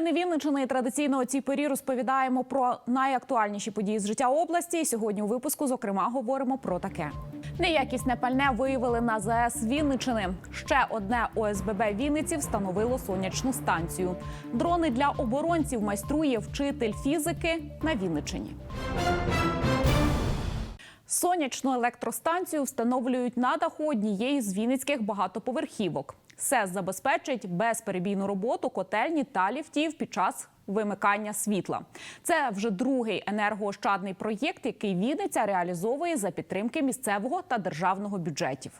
Новини Вінничини. Традиційно у цій порі розповідаємо про найактуальніші події з життя області. Сьогодні у випуску, зокрема, говоримо про таке. Неякісне пальне виявили на ЗАЕС Вінничини. Ще одне ОСББ Вінниці встановило сонячну станцію. Дрони для оборонців майструє вчитель фізики на Вінничині. Сонячну електростанцію встановлюють на даху однієї з вінницьких багатоповерхівок. СЕС забезпечить безперебійну роботу котельні та ліфтів під час вимикання світла. Це вже другий енергоощадний проєкт, який Вінниця реалізовує за підтримки місцевого та державного бюджетів.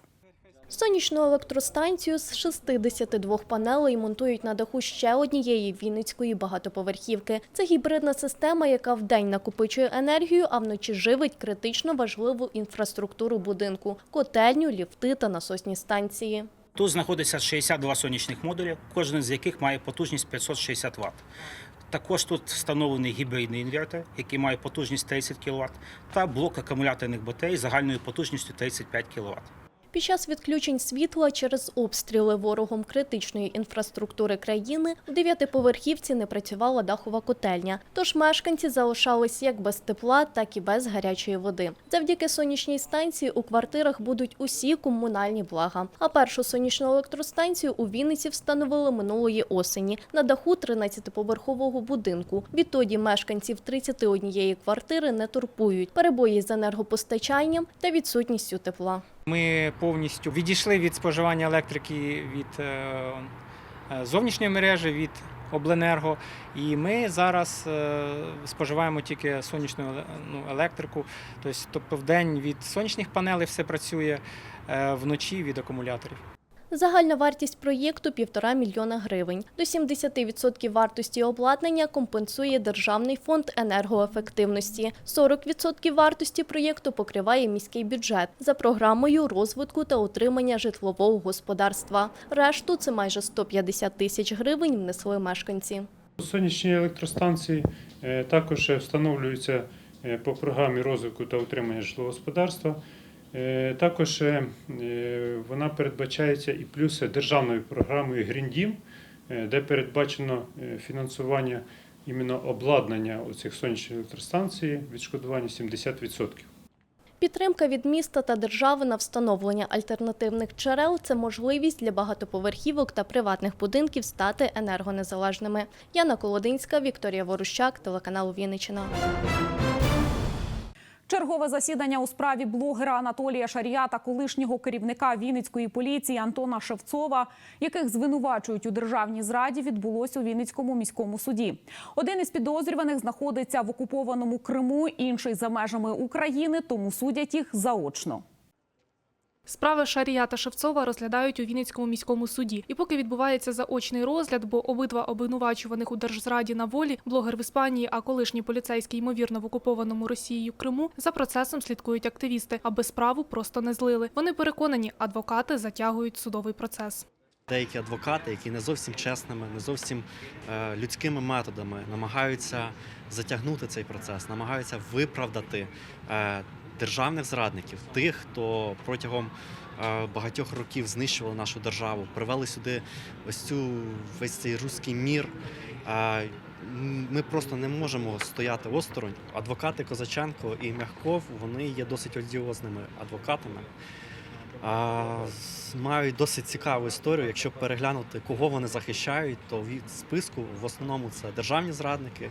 Сонячну електростанцію з 62 панелей монтують на даху ще однієї вінницької багатоповерхівки. Це гібридна система, яка вдень накопичує енергію, а вночі живить критично важливу інфраструктуру будинку – котельню, ліфти та насосні станції. Тут знаходиться 62 сонячних модулі, кожен з яких має потужність 560 Вт. Також тут встановлений гібридний інвертор, який має потужність 30 кВт, та блок акумуляторних батарей загальною потужністю 35 кВт. Під час відключень світла через обстріли ворогом критичної інфраструктури країни в дев'ятиповерхівці не працювала дахова котельня. Тож мешканці залишались як без тепла, так і без гарячої води. Завдяки сонячній станції у квартирах будуть усі комунальні блага. А першу сонячну електростанцію у Вінниці встановили минулої осені на даху 13-поверхового будинку. Відтоді мешканців 31 квартири не турбують перебої з енергопостачанням та відсутністю тепла. Ми повністю відійшли від споживання електрики від е, е, зовнішньої мережі, від обленерго. І ми зараз е, споживаємо тільки сонячну ну, електрику. Тобто, в день від сонячних панелей все працює, вночі від акумуляторів. Загальна вартість проєкту – півтора мільйона гривень. До 70% вартості обладнання компенсує Державний фонд енергоефективності. 40% вартості проєкту покриває міський бюджет за програмою розвитку та утримання житлового господарства. Решту – це майже 150 тисяч гривень внесли мешканці. Сонячні електростанції е, також встановлюються е, по програмі розвитку та утримання житлового господарства. Е, Також е, е, вона передбачається і плюс державною програмою е, де передбачено фінансування іменно обладнання цих сонячних електростанцій, відшкодування 70%. Підтримка від міста та держави на встановлення альтернативних джерел – це можливість для багатоповерхівок та приватних будинків стати енергонезалежними. Яна Колодинська, Вікторія Ворущак, телеканал Вінниччина. Чергове засідання у справі блогера Анатолія Шарія та колишнього керівника Вінницької поліції Антона Шевцова, яких звинувачують у державній зраді, відбулось у Вінницькому міському суді. Один із підозрюваних знаходиться в окупованому Криму, інший за межами України, тому судять їх заочно. Справи Шарія та Шевцова розглядають у Вінницькому міському суді. І поки відбувається заочний розгляд, бо обидва обвинувачуваних у держзраді на волі, блогер в Іспанії, а колишній поліцейський, ймовірно, в окупованому Росією Криму, за процесом слідкують активісти, аби справу просто не злили. Вони переконані, адвокати затягують судовий процес. Деякі адвокати, які не зовсім чесними, не зовсім е, людськими методами намагаються затягнути цей процес, намагаються виправдати е, державних зрадників, тих, хто протягом е, багатьох років знищували нашу державу, привели сюди ось цю весь цей руський мір. Е, ми просто не можемо стояти осторонь. Адвокати Козаченко і Мягков вони є досить одіозними адвокатами. А, мають досить цікаву історію. Якщо переглянути, кого вони захищають, то від списку в основному це державні зрадники,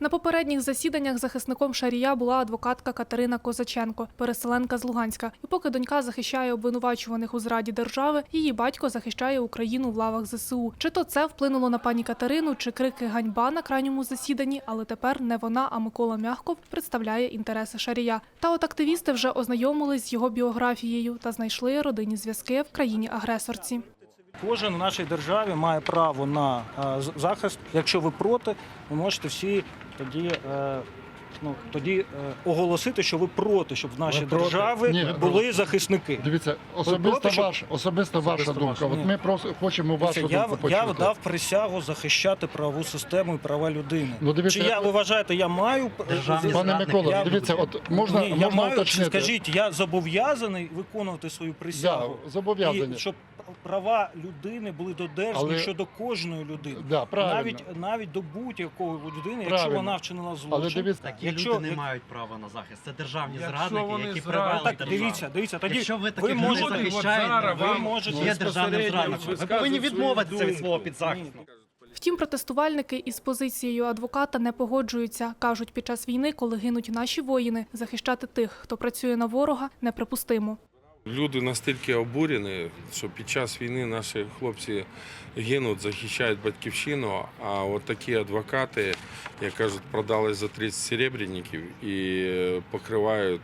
На попередніх засіданнях захисником Шарія була адвокатка Катерина Козаченко, переселенка з Луганська. І поки донька захищає обвинувачуваних у зраді держави, її батько захищає Україну в лавах ЗСУ. Чи то це вплинуло на пані Катерину, чи крики ганьба на крайньому засіданні, але тепер не вона, а Микола Мягков представляє інтереси Шарія. Та от активісти вже ознайомились з його біографією та знайшли родинні зв'язки в країні-агресорці. Кожен в нашій державі має право на е, захист. Якщо ви проти, ви можете всі тоді. е, Ну тоді е, оголосити, що ви проти, щоб в нашій Ви проти? державі Ні, були захисники. Дивіться, особисто проти, щоб- ваш, особисто ваша Особисто думка. ваша. От ми просто хочемо вашу я, думку я почути. дав присягу захищати правову систему і права людини. Ну, дивіться, Чи я ви вважаєте, я маю Державний Пане. Микола, Я- дивіться, от можна, Ні, я маю, уточнити. скажіть, я зобов'язаний виконувати свою присягу. Да, зобов'язані. І щоб права людини були додержані Але- щодо кожної людини. Да. Навіть навіть до будь-якої людини, якщо вона вчинила Але злочин. дивіться, Такі Якщо- люди не мають права на захист. Це державні Якщо зрадники, вони які привели так, державу. дивіться, дивіться, тоді Якщо ви ви таких людей можете, захищаєте, ви можете є державним зрадником. Ви повинні відмовитися від свого підзахису. Втім, протестувальники із позицією адвоката не погоджуються. кажуть, під час війни, коли гинуть наші воїни, захищати тих, хто працює на ворога, неприпустимо. Люди настільки обурені, що під час війни наші хлопці гинуть, захищають батьківщину. А от такі адвокати, як кажуть, продали за 30 серебряників і е, покривають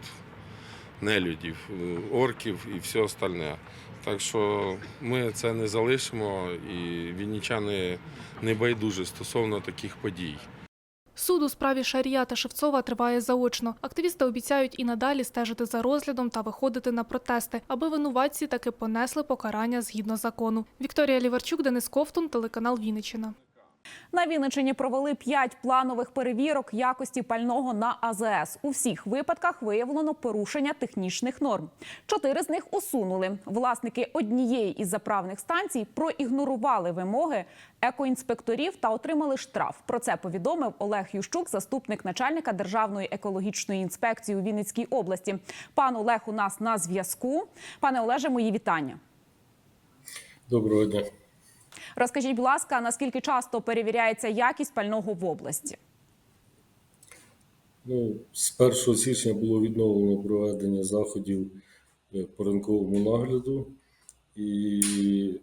нелюдів, е, орків і все остальне. Так що ми це не залишимо, і вінничани не байдужі стосовно таких подій. Суд у справі Шарія та Шевцова триває заочно. Активісти обіцяють і надалі стежити за розглядом та виходити на протести, аби винуватці таки понесли покарання згідно закону. Вікторія Ліварчук, Денис Ковтун, телеканал Вінниччина. На Вінниччині провели п'ять планових перевірок якості пального на АЗС. У всіх випадках виявлено порушення технічних норм. Чотири з них усунули. Власники однієї із заправних станцій проігнорували вимоги екоінспекторів та отримали штраф. Про це повідомив Олег Ющук, заступник начальника Державної екологічної інспекції у Вінницькій області. Пан Олег у нас на зв'язку. Пане Олеже, мої вітання. Доброго дня. Розкажіть, будь ласка, наскільки часто перевіряється якість пального в області? Ну, з 1 січня було відновлено проведення заходів е, по ринковому нагляду. І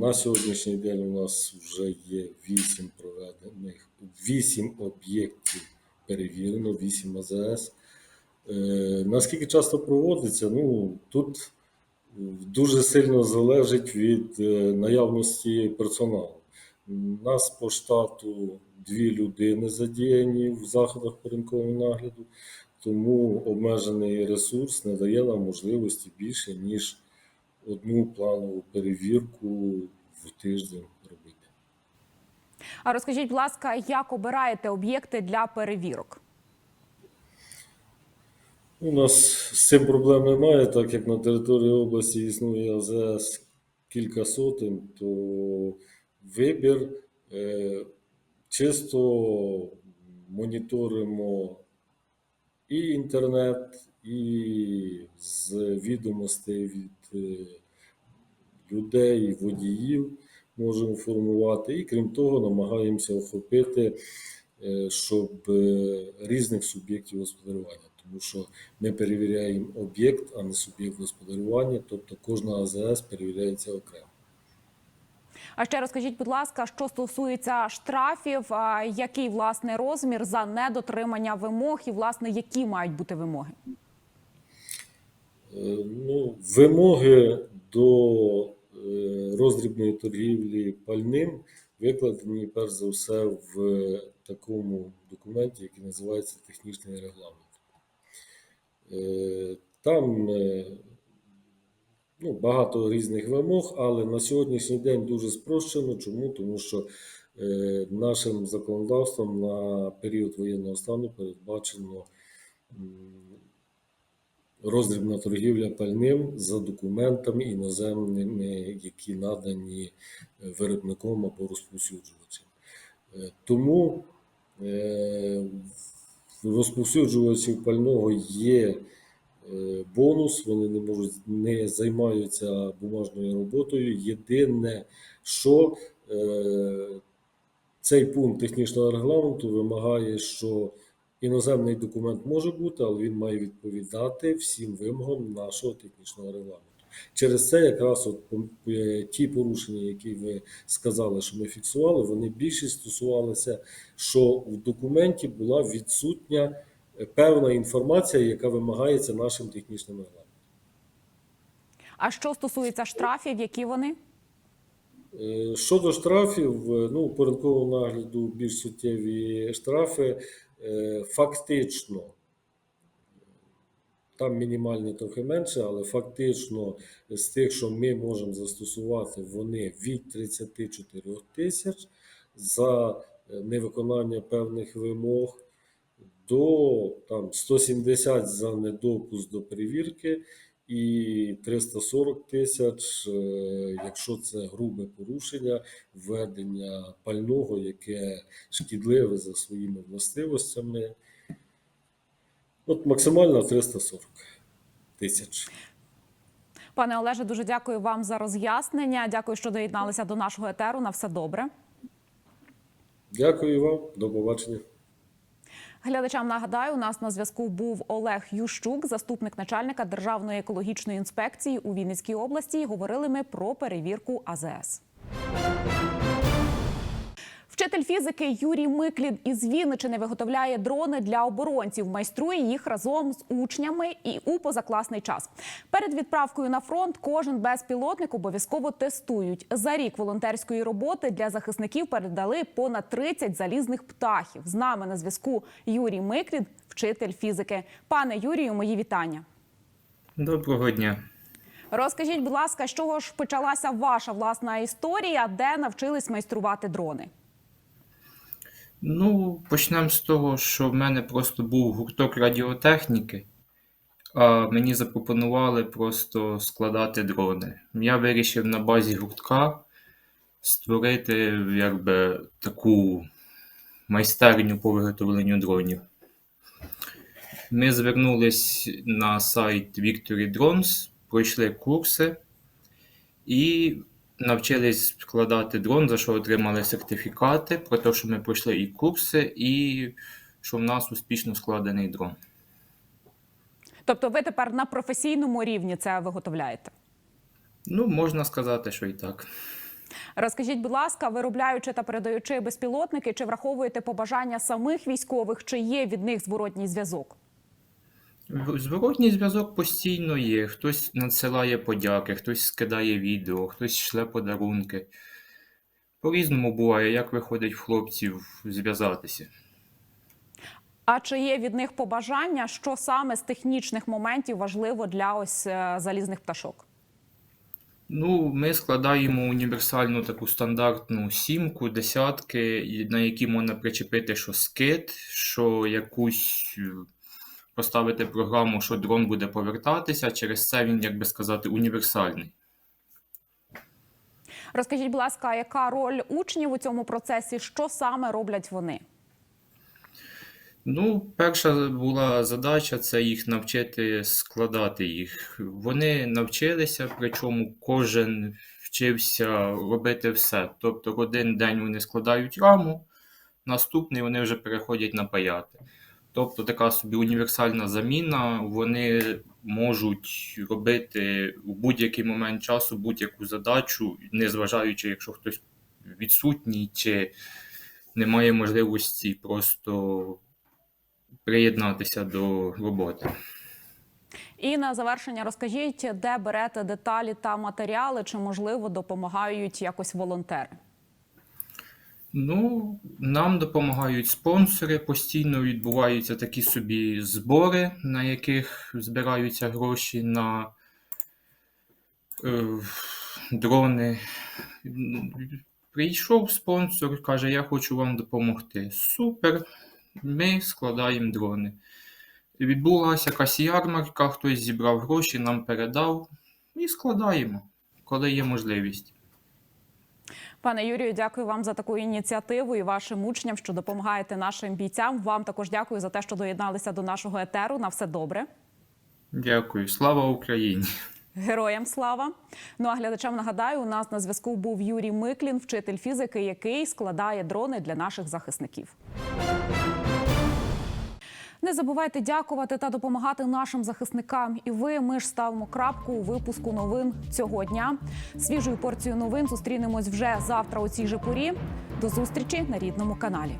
на сьогоднішній день у нас вже є 8 проведених, 8 об'єктів перевірено, 8 АЗС. Е, наскільки часто проводиться? Ну, тут дуже сильно залежить від е, наявності персоналу. Нас по штату дві людини задіяні в заходах по ринковому нагляду, тому обмежений ресурс не дає нам можливості більше, ніж одну планову перевірку в тиждень робити. А розкажіть, будь ласка, як обираєте об'єкти для перевірок? У нас з цим проблем немає, так як на території області існує АЗС кілька сотень, то вибір е, чисто моніторимо і інтернет, і з відомостей від е, людей, водіїв можемо формувати. І крім того, намагаємося охопити, е, щоб різних суб'єктів господарювання. Тому що ми перевіряємо об'єкт, а не суб'єкт господарювання, тобто кожна АЗС перевіряється окремо. А ще розкажіть, будь ласка, що стосується штрафів, який власне розмір за недотримання вимог, і власне які мають бути вимоги? Е, Ну, вимоги до е, роздрібної торгівлі пальним викладені перш за все в такому документі, який називається технічний регламент. Е, Там е, ну, багато різних вимог, але на сьогоднішній день дуже спрощено. Чому? Тому що е, нашим законодавством на період воєнного стану передбачено роздрібна торгівля пальним за документами іноземними, які надані виробником або розповсюджувачем. Тому розповсюджувачів пального є е, бонус, вони не можуть не займаються бумажною роботою. Єдине, що е, цей пункт технічного регламенту вимагає, що іноземний документ може бути, але він має відповідати всім вимогам нашого технічного регламенту. Через це якраз от е, ті порушення, які ви сказали, що ми фіксували, вони більше стосувалися, що в документі була відсутня е, певна інформація, яка вимагається нашим технічним регламентом. А що стосується штрафів, які вони? Е, Щодо штрафів, ну, по нагляду більш суттєві штрафи. Фактично, там мінімальні трохи менше, але фактично з тих, що ми можемо застосувати, вони від 34 тисяч за е, невиконання певних вимог до там, 170 за недопуск до перевірки і 340 тисяч, е, якщо це грубе порушення введення пального, яке шкідливе за своїми властивостями. От максимально 340 тисяч. Пане Олеже, дуже дякую вам за роз'яснення. Дякую, що доєдналися до нашого етеру. На все добре. Дякую вам, до побачення. Глядачам нагадаю, у нас на зв'язку був Олег Ющук, заступник начальника Державної екологічної інспекції у Вінницькій області. І Говорили ми про перевірку АЗС. Вчитель фізики Юрій Миклін із Вінничини виготовляє дрони для оборонців. Майструє їх разом з учнями і у позакласний час. Перед відправкою на фронт кожен безпілотник обов'язково тестують. За рік волонтерської роботи для захисників передали понад 30 залізних птахів. З нами на зв'язку Юрій Миклін, вчитель фізики. Пане Юрію, мої вітання. Доброго дня. Розкажіть, будь ласка, з чого ж почалася ваша власна історія, де навчились майструвати дрони? Ну, почнемо з того, що в мене просто був гурток радіотехніки, а мені запропонували просто складати дрони. Я вирішив на базі гуртка створити якби таку майстерню по виготовленню дронів. Ми звернулись на сайт Victory Drones, пройшли курси і навчились складати дрон, за що отримали сертифікати, про те, що ми пройшли і курси, і що в нас успішно складений дрон. Тобто, ви тепер на професійному рівні це виготовляєте? Ну, можна сказати, що і так. Розкажіть, будь ласка, виробляючи та передаючи безпілотники, чи враховуєте побажання самих військових, чи є від них зворотній зв'язок? Зворотній зв'язок постійно є. Хтось надсилає подяки, хтось скидає відео, хтось шле подарунки. По-різному буває, як виходить в хлопців зв'язатися. А чи є від них побажання, що саме з технічних моментів важливо для ось е, залізних пташок? Ну, ми складаємо універсальну таку стандартну сімку, десятки, на які можна причепити що скид, що якусь е, поставити програму, що дрон буде повертатися. Через це він, як би сказати, універсальний. Розкажіть, будь ласка, яка роль учнів у цьому процесі? Що саме роблять вони? Ну, перша була задача це їх навчити складати їх. Вони навчилися, причому кожен вчився робити все. Тобто один день вони складають раму, наступний вони вже переходять на паяти. Тобто така собі універсальна заміна. Вони можуть робити у будь-який момент часу будь-яку задачу, незважаючи, якщо хтось відсутній чи немає можливості просто приєднатися до роботи. І на завершення розкажіть, де берете деталі та матеріали, чи можливо допомагають якось волонтери? Ну, нам допомагають спонсори, постійно відбуваються такі собі збори, на яких збираються гроші на е, дрони. Прийшов спонсор, каже, я хочу вам допомогти. Супер, ми складаємо дрони. Відбулася якась ярмарка, хтось зібрав гроші, нам передав і складаємо, коли є можливість. Пане Юрію, дякую вам за таку ініціативу і вашим учням, що допомагаєте нашим бійцям. Вам також дякую за те, що доєдналися до нашого етеру. На все добре. Дякую, слава Україні! Героям слава! Ну а глядачам нагадаю, у нас на зв'язку був Юрій Миклін, вчитель фізики, який складає дрони для наших захисників. Не забувайте дякувати та допомагати нашим захисникам. І ви ми ж ставимо крапку у випуску новин цього дня. Свіжою порцією новин зустрінемось вже завтра у цій же порі. До зустрічі на рідному каналі.